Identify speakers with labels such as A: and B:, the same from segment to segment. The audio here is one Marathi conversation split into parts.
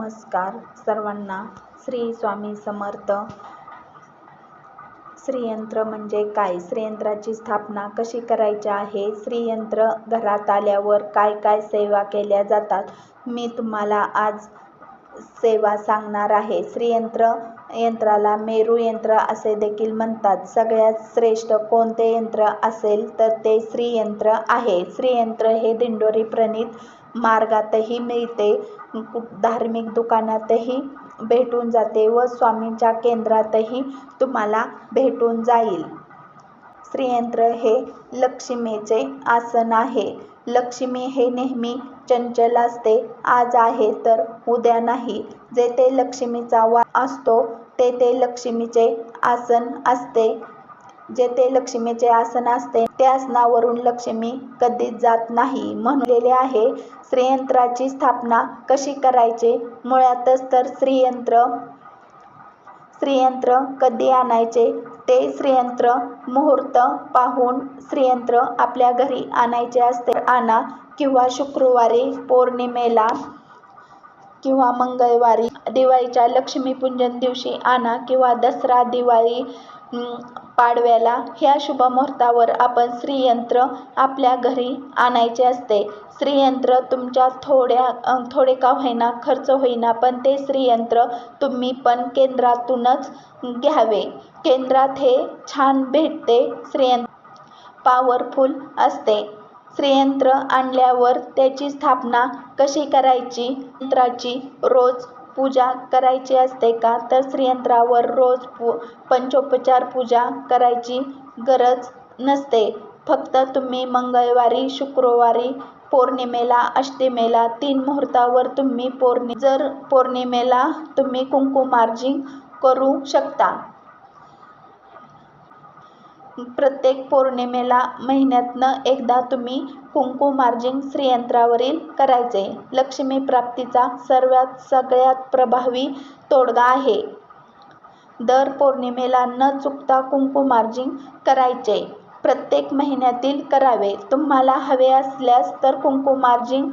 A: नमस्कार सर्वांना. श्री स्वामी समर्थ. श्रीयंत्र म्हणजे काय? श्रीयंत्राची स्थापना कशी करायची आहे? श्रीयंत्र घरात आल्यावर काय काय सेवा केल्या जातात? मी तुम्हाला आज सेवा सांगणार आहे. श्रीयंत्र यंत्राला मेरू यंत्र असे देखील म्हणतात. सगळ्यात श्रेष्ठ कोणते यंत्र असेल तर ते श्रीयंत्र आहे. श्रीयंत्र हे दिंडोरी प्रणीत मार्गातही मिळते. धार्मिक दुकानातही भेटून जाते व स्वामींच्या केंद्रातही तुम्हाला भेटून जाईल. श्रीयंत्र हे लक्ष्मीचे आसन आहे. लक्ष्मी हे नेहमी चंचल असते. आज आहे तर उद्या नाही. जेथे लक्ष्मीचा वा असतो तेथे लक्ष्मीचे आसन असते. जेथे लक्ष्मीचे आसन असते त्या आसनावरून लक्ष्मी कधीच जात नाही. म्हणलेले आहे श्रीयंत्राची स्थापना कशी करायची? मुळातच तर श्रीयंत्र श्रीयंत्र कधी आणायचे? ते श्रीयंत्र मुहूर्त पाहून श्रीयंत्र आपल्या घरी आणायचे असते. आणा किंवा शुक्रवारी पौर्णिमेला किंवा मंगळवारी दिवाळीच्या लक्ष्मीपूजन दिवशी आणा किंवा दसरा दिवाळी पाडव्याला ह्या शुभ मुहूर्तावर आपण श्रीयंत्र आपल्या घरी आणायचे असते. श्रीयंत्र तुमच्या थोड्या थोडे का होईना खर्च होईना पण ते श्रीयंत्र तुम्ही पण केंद्रातूनच घ्यावे. केंद्रात हे छान भेटते श्रीयंत्र. पॉवरफुल असते. श्रीयंत्र आणल्यावर त्याची स्थापना कशी करायची? यंत्राची रोज पूजा करायची असते का? तर श्रीयंत्रावर रोज पू पंचोपचार पूजा करायची गरज नसते. फक्त तुम्ही मंगळवारी शुक्रवारी पौर्णिमेला अष्टमीला तीन मुहूर्तावर तुम्ही पौर्णि जर पौर्णिमेला तुम्ही कुंकुमार्जिंग करू शकता. प्रत्येक पौर्णिमेला महिन्यातनं एकदा तुम्ही कुंकू मार्जिन श्रीयंत्रावरील करायचे. लक्ष्मी प्राप्तीचा सर्वात सगळ्यात प्रभावी तोडगा आहे. दर पौर्णिमेला न चुकता कुंकू मार्जिन करायचे. प्रत्येक महिन्यातील करावे. तुम्हाला हवे असल्यास तर कुंकू मार्जिन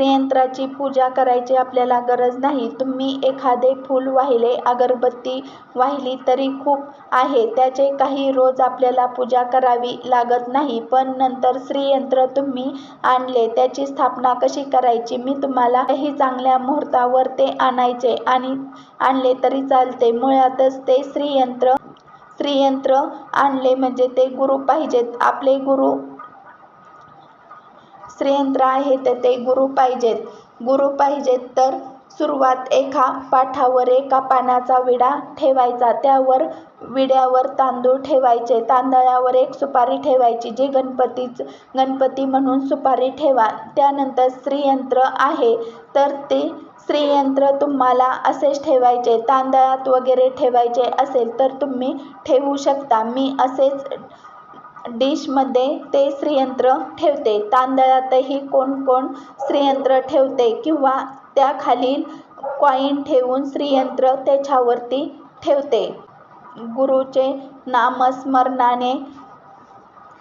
A: श्रीयंत्राची पूजा करायची आपल्याला गरज नाही. तुम्ही एखादे फूल वाहिले अगरबत्ती वाहिली तरी खूप आहे. त्याचे काही रोज आपल्याला पूजा करावी लागत नाही. पण नंतर श्रीयंत्र तुम्ही आणले त्याची स्थापना कशी करायची? मी तुम्हाला काही चांगल्या मुहूर्तावर ते आणायचे आणि आणले तरी चालते. मुळातच ते श्रीयंत्र श्रीयंत्र आणले म्हणजे ते गुरु पाहिजेत. आपले गुरु श्रीयंत्र आहे तर ते गुरु पाहिजेत. गुरु पाहिजेत तर सुरुवात एका पाठावर एका पानाचा विडा ठेवायचा. त्यावर विड्यावर तांदूळ ठेवायचे. तांदळावर एक सुपारी ठेवायची जी गणपतीच गणपती म्हणून सुपारी ठेवा. त्यानंतर श्रीयंत्र आहे तर ते श्रीयंत्र तुम्हाला असेच ठेवायचे. तांदळात वगैरे ठेवायचे असेल तर तुम्ही ठेवू शकता. मी असेच डिशमध्ये ते श्रीयंत्र ठेवते. तांदळातही कोण कोण श्रीयंत्र ठेवते किंवा त्याखालील कॉईन ठेवून श्रीयंत्र त्याच्यावरती ठेवते. गुरुचे नामस्मरणाने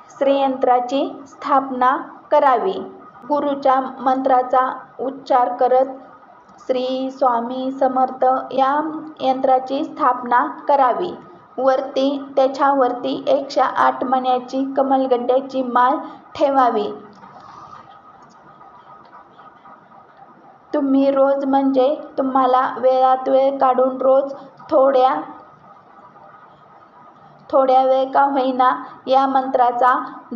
A: श्रीयंत्राची स्थापना करावी. गुरुच्या मंत्राचा उच्चार करत श्री स्वामी समर्थ या यंत्राची स्थापना करावी. वरती त्याच्यावरती एकशे आठ मण्याची कमलगड्ड्याची माळ ठेवावी. तुम्ही रोज म्हणजे तुम्हाला वेळात वेळ काढून रोज थोड्या थोड्या वेळ का होईना या मंत्राचा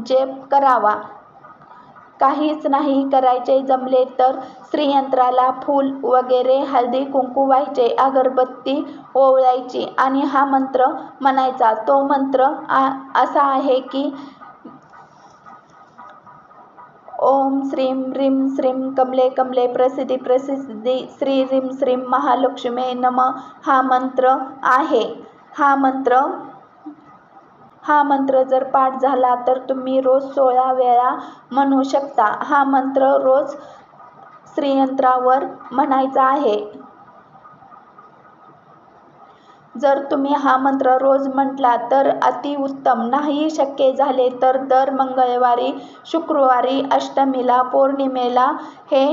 A: जप करावा. काहीच नाही करायचे जमले तर श्रीयंत्राला फूल वगैरे हळदी कुंकू व्हायचे अगरबत्ती ओवळायची. आणि हा मंत्र म्हणायचा. तो मंत्र असा आहे की ओम श्रीं ह्रीं श्रीं कमले कमले प्रसिद्धी प्रसिद्धी श्री ह्रीं श्रीं महालक्ष्मी नम हा मंत्र आहे. हा मंत्र हा मंत्र जर पाठ झाला तर तुम्ही रोज सोळा वेळा म्हणू शकता. हा मंत्र रोज श्रीयंत्रावर म्हणायचा आहे. जर तुम्ही हा मंत्र रोज म्हटला तर अतिउत्तम नाही शक्य झाले तर दर मंगळवारी शुक्रवारी अष्टमीला पौर्णिमेला हे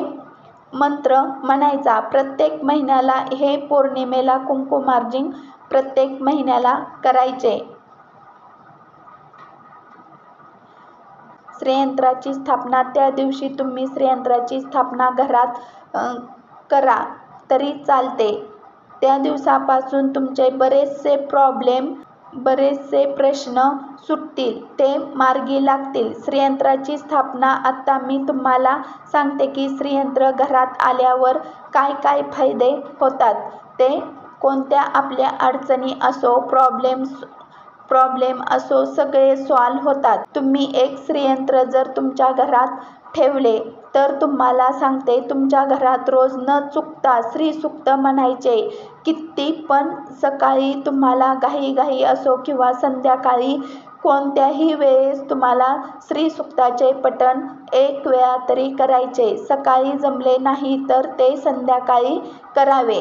A: मंत्र म्हणायचा. प्रत्येक महिन्याला हे पौर्णिमेला कुंकुमार्जिंग प्रत्येक महिन्याला करायचे. श्रेयंत्राची स्थापना त्या दिवशी तुम्ही श्रेयंत्राची स्थापना घरात करा तरी चालते. त्या दिवसापासून तुमचे बरेचसे प्रॉब्लेम बरेचसे प्रश्न सुटतील ते मार्गी लागतील. श्रीयंत्राची स्थापना आत्ता मी तुम्हाला सांगते की श्रीयंत्र घरात आल्यावर काय काय फायदे होतात ते कोणत्या आपल्या अडचणी असो प्रॉब्लेम्स प्रॉब्लेम असो सगळे सॉल्व होतात. तुम्ही एक श्रीयंत्र जर तुमच्या घरात ठेवले तर तुम्हाला सांगते तुमच्या घरात रोज न चुकता श्रीसुक्त म्हणायचे. किती पण सकाळी तुम्हाला घाई असो किंवा संध्याकाळी कोणत्याही वेळेस तुम्हाला श्रीसुक्ताचे पठण एक वेळा तरी करायचे. सकाळी जमले नाही तर ते संध्याकाळी करावे.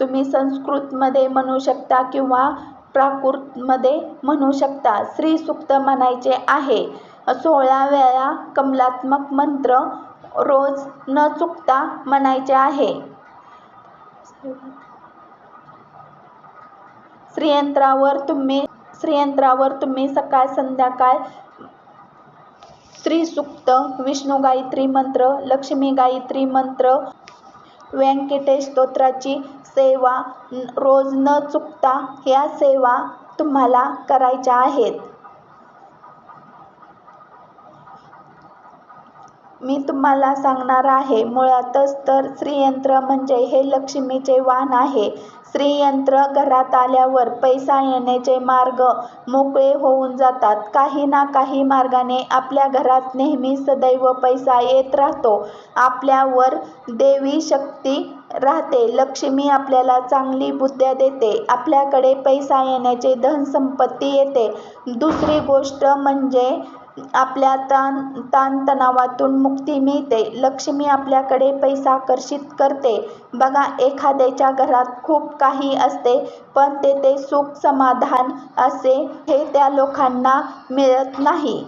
A: तुम्ही संस्कृतमध्ये म्हणू शकता किंवा प्राकृतमध्ये म्हणू शकता. श्रीसुक्त म्हणायचे आहे. सोळा वेळा कमलात्मक मंत्र रोज न चुकता म्हणायचे आहे. श्रीयंत्रावर तुम्ही श्रीयंत्रावर तुम्ही सकाळ संध्याकाळ श्रीसुक्त विष्णू गायत्री मंत्र लक्ष्मी गायत्री मंत्र व्यंकटेश स्तोत्राची सेवा रोज न चुकता ह्या सेवा तुम्हाला करायच्या आहेत. मी तुम्हाला सांगणार आहे मुळातच तर श्रीयंत्र म्हणजे हे लक्ष्मीचे वाहन आहे. श्रीयंत्र घरात आल्यावर पैसा येण्याचे मार्ग मोकळे होऊन जातात. काही ना काही मार्गाने आपल्या घरात नेहमी सदैव पैसा येत राहतो. आपल्यावर देवी शक्ती राहते. लक्ष्मी आपल्याला चांगली बुद्ध्या देते. आपल्याकडे पैसा येण्याचे धनसंपत्ती येते. दुसरी गोष्ट म्हणजे आपल्या ताण ताणतणावातून मुक्ती मिळते. लक्ष्मी आपल्याकडे पैसा आकर्षित करते. बघा एखाद्याच्या घरात खूप काही असते पण तेथे सुख समाधान असे हे त्या लोकांना मिळत नाही.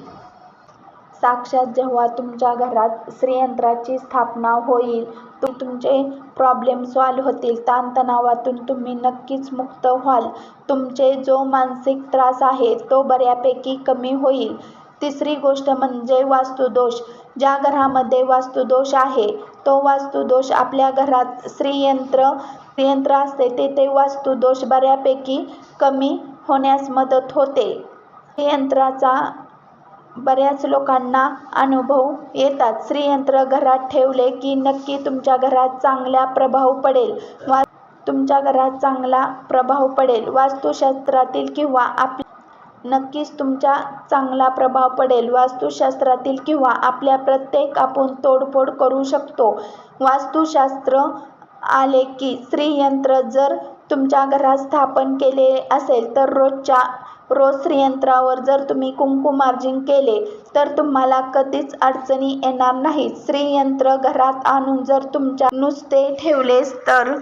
A: साक्षात जेव्हा तुमच्या घरात श्रीयंत्राची स्थापना होईल तुम्ही तुमचे प्रॉब्लेम सॉल्व्ह होतील. ताणतणावातून तुम्ही नक्कीच मुक्त व्हाल. तुमचे जो मानसिक त्रास आहे तो बऱ्यापैकी कमी होईल. तिसरी गोष्ट म्हणजे वास्तुदोष. ज्या घरामध्ये वास्तुदोष आहे तो वास्तुदोष आपल्या घरात श्रीयंत्र यंत्र असते तेथे वास्तुदोष बऱ्यापैकी कमी होण्यास मदत होते. श्रीयंत्राचा बऱ्याच लोकांना अनुभव येतात. श्रीयंत्र घरात ठेवले की नक्की तुमच्या घरात चांगला प्रभाव पडेल. वा तुमच्या घरात चांगला प्रभाव पडेल. वास्तुशास्त्रातील किंवा आप नक्कीच तुमच्या चांगला प्रभाव पडेल. वास्तुशास्त्रातील किंवा आपल्या प्रत्येक आपण तोडफोड करू शकतो. वास्तुशास्त्र आले की श्रीयंत्र जर तुमच्या घरात स्थापन केले असेल तर रोजच्या रोज श्रीयंत्रावर जर तुम्ही कुंकुमार्जन केले तर तुम्हाला कधीच अडचणी येणार नाहीत. श्रीयंत्र घरात आणून जर तुमच्या नुसते ठेवलेस तर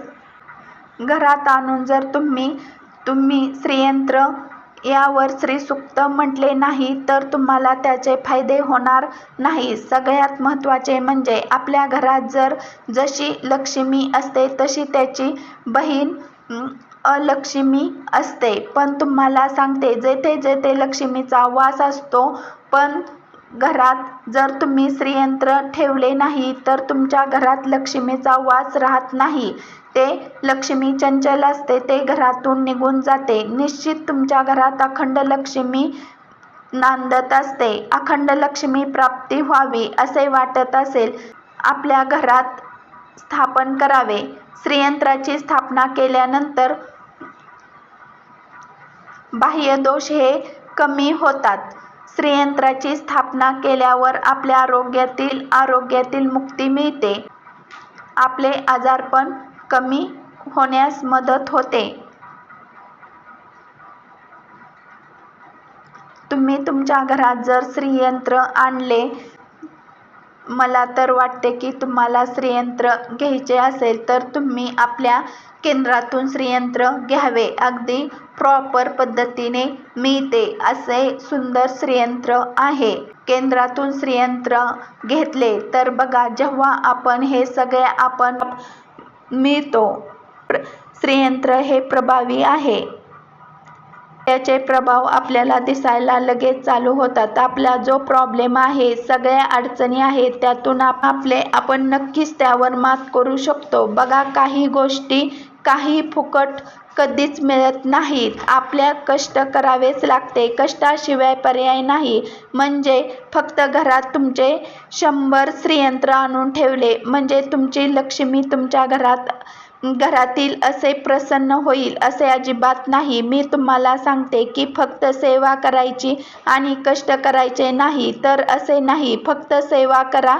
A: घरात आणून जर तुम्ही तुम्ही श्रीयंत्र यावर श्रीसुक्त म्हटले नाही तर तुम्हाला त्याचे फायदे होणार नाही. सगळ्यात महत्त्वाचे म्हणजे आपल्या घरात जर जशी लक्ष्मी असते तशी त्याची बहीण अलक्ष्मी असते. पण तुम्हाला सांगते जेथे जेथे लक्ष्मीचा वास असतो पण घरात जर तुम्ही श्रीयंत्र ठेवले नाही तर तुमच्या घरात लक्ष्मीचा वास राहत नाही. ते लक्ष्मी चंचल असते ते घरातून निघून जाते. निश्चित तुमच्या घरात अखंड लक्ष्मी नांदत असते. अखंड लक्ष्मी प्राप्ती व्हावी असे वाटत असेल. आपल्या घरात स्थापन करावे. श्रीयंत्राची स्थापना केल्यानंतर बाह्यदोष हे कमी होतात. श्रीयंत्राची स्थापना केल्यावर आपल्या आरोग्यातील आरोग्यातील मुक्ती मिळते. आपले आजारपण कमी होण्यास मदत होते. तुम्ही तुमच्या घरात जर श्रीयंत्र आणले मला तर वाटते की तुम्हाला श्रीयंत्र घ्यायचे असेल तर तुम्ही आपल्या केंद्रातून श्रीयंत्र घ्यावे. अगदी प्रॉपर पद्धतीने मिळते असे सुंदर श्रीयंत्र आहे. केंद्रातून श्रीयंत्र घेतले तर बघा जेव्हा आपण हे सगळे आपण मिळतो प्र श्रीयंत्र हे प्रभावी आहे. त्याचे प्रभाव आपल्याला दिसायला लगेच चालू होतात. आपला जो प्रॉब्लेम आहे सगळ्या अडचणी आहेत त्यातून आपले आपण नक्कीच त्यावर मात करू शकतो. बघा काही गोष्टी काही फुकट कधीच मिळत नाहीत. आपल्या कष्ट करावेच लागते. कष्टाशिवाय पर्याय नाही. म्हणजे फक्त घरात तुमचे शंभर श्रीयंत्र आणून ठेवले. म्हणजे तुमची लक्ष्मी तुमच्या घरात घरातील असे प्रसन्न होईल असे अजिबात नाही. मी तुम्हाला सांगते की फक्त सेवा करायची आणि कष्ट करायचे नाही तर असे नाही. फक्त सेवा करा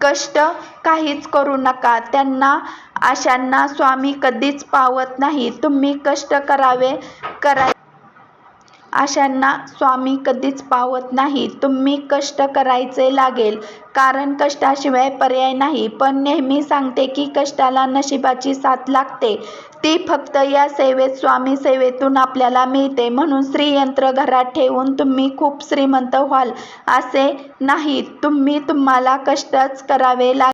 A: कष्ट काहीच करू नका. त्यांना अशांना स्वामी कधीच पावत नाही. तुम्ही कष्ट करावे करा अशांना स्वामी कधीच पावत नाही. तुम्ही कष्ट करायचे लागेल. कारण कष्टाशिवाय पर्याय नाही. पण नेहमी सांगते की कष्टाला नशिबाची साथ लागते. ती फक्त या सेवेत स्वामी सेवेतून आपल्याला मिळते. म्हणून श्रीयंत्र घरात ठेवून तुम्ही खूप श्रीमंत व्हाल. असे नाही. तुम्ही तुम्हाला कष्टच करावे लाग